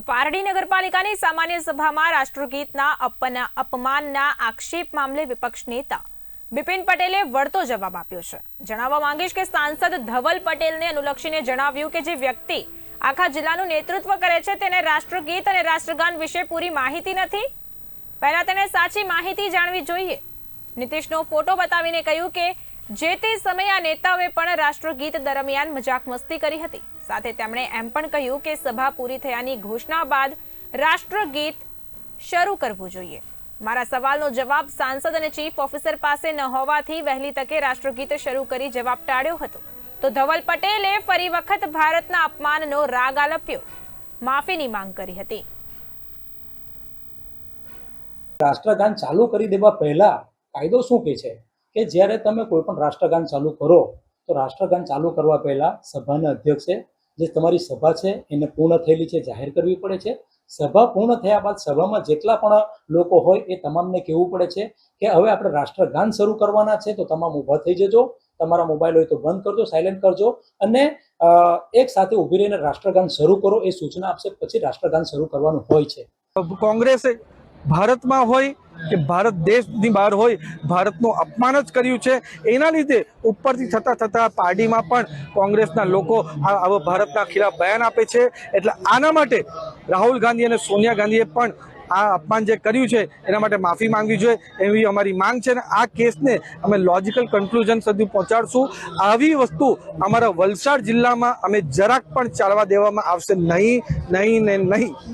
પારડી નગરપાલિકાની સામાન્ય સભામાં રાષ્ટ્રગીતના અપમાનના આક્ષેપ મામલે વિપક્ષ નેતા બિપિન પટેલે વળતો જવાબ આપ્યો છે. જણાવવા માંગીશ કે સાંસદ ધવલ પટેલને અનુલક્ષીને જણાવ્યું કે જે વ્યક્તિ આખા જિલ્લાનું નેતૃત્વ કરે છે તેને રાષ્ટ્રગીત અને રાષ્ટ્રગાન વિશે પૂરી માહિતી નથી? પહેલા તેને સાચી માહિતી જાણવી જોઈએ. નીતિશનો ફોટો બતાવીને કહ્યું કે જે તે સમયે આ નેતાઓએ પણ રાષ્ટ્રગીત દરમિયાન મજાક મસ્તી કરી હતી. સાથે તેમણે એમ પણ કહ્યું કે સભા પૂરી થયાની ઘોષણા બાદ રાષ્ટ્રગીત શરૂ કરવું જોઈએ. મારા સવાલનો જવાબ સાંસદ અને ચીફ ઓફિસર પાસે ન હોવાથી વહેલી તકે રાષ્ટ્રગીત શરૂ કરી જવાબ ટાળ્યો હતો. તો ધવલ પટેલે ફરી વખત ભારતના અપમાનનો રાગ આલપ્યો. માફીની માંગ કરી હતી. રાષ્ટ્રગાન ચાલુ કરી દેવા પહેલા કાયદો શું કે છે? કે જ્યારે તમે કોઈ પણ રાષ્ટ્રગાન ચાલુ કરો, તો રાષ્ટ્રગાન ચાલુ કરવા પહેલા સભાના અધ્યક્ષે જે તમારી સભા છે એને પૂર્ણ થયેલી છે, જાહેર કરવી પડે છે. સભા પૂર્ણ થયા બાદ સભામાં જેટલા પણ લોકો હોય એ તમામને કહેવું પડે છે કે હવે આપણે રાષ્ટ્રગાન શરૂ કરવાના છે, તો તમામ ઊભા થઈ જજો, તમારા મોબાઈલ હોય તો બંધ કરજો સાયલેન્ટ કરજો અને એક સાથે ઊભી રહીને રાષ્ટ્રગાન શરૂ કરો એ સૂચના આપશે, પછી રાષ્ટ્રગાન શરૂ કરવાનું હોય છે. કોંગ્રેસે ભારતમાં હોય કે ભારત દેશની બહાર હોય, ભારતનું અપમાન જ કર્યું છે. એના લીધે ઉપરથી થતાં થતાં પાર્ટીમાં પણ કોંગ્રેસના લોકો આવો ભારતના ખિલાફ બયાન આપે છે. એટલે આના માટે રાહુલ ગાંધી અને સોનિયા ગાંધીએ પણ આ અપમાન જે કર્યું છે, એના માટે માફી માંગવી જોઈએ એવી અમારી માંગ છે. અને આ કેસને અમે લોજિકલ કન્ક્લુઝન સુધી પહોંચાડશું. આવી વસ્તુ અમારા વલસાડ જિલ્લામાં અમે જરાક પણ ચાલવા દેવામાં આવશે નહીં નહીં ને નહીં.